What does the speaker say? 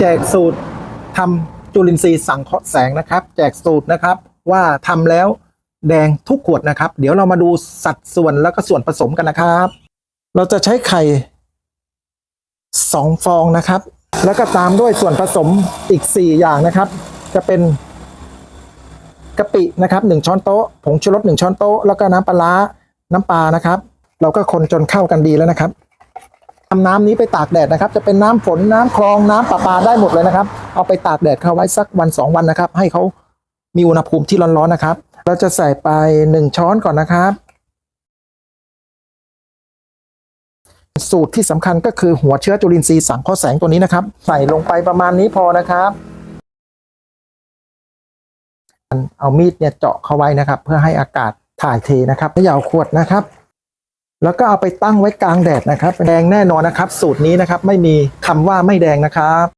แจกสูตรทำจุลินทรีย์สังเคราะห์แสงนะครับ แจกสูตรนะครับ ว่าทำแล้วแดงทุกขวดนะครับ เดี๋ยวเรามาดูสัดส่วนแล้วก็ส่วนผสมกันนะครับ เราจะใช้ไข่สองฟองนะครับ แล้วก็ตามด้วยส่วนผสมอีก 4 อย่างนะครับ จะเป็นกะปินะครับหนึ่งช้อนโต๊ะผงชูรสหนึ่งช้อนโต๊ะแล้วก็น้ำปลาน้ำปลานะครับ เราก็คนจนเข้ากันดีแล้วนะครับ ทำน้ำนี้ไปตากแดดนะครับ จะเป็นน้ำฝนน้ำคลองน้ำประปาได้หมดเลยนะครับ เอาไปตากแดดเข้าไว้สักวันสองวันนะครับ ให้เขามีอุณหภูมิที่ร้อนๆนะครับ เราจะใส่ไปหนึ่งช้อนก่อนนะครับ สูตรที่สำคัญก็คือหัวเชื้อจุลินทรีย์สังเคราะห์แสงตัวนี้นะครับ ใส่ลงไปประมาณนี้พอนะครับ เอามีดเนี่ยเจาะเข้าไว้นะครับ เพื่อให้อากาศถ่ายเทนะครับเขย่าขวดนะครับ แล้วก็เอาไปตั้งไว้กลางแดดนะครับ แดงแน่นอนนะครับ สูตรนี้นะครับไม่มีคำว่าไม่แดงนะครับ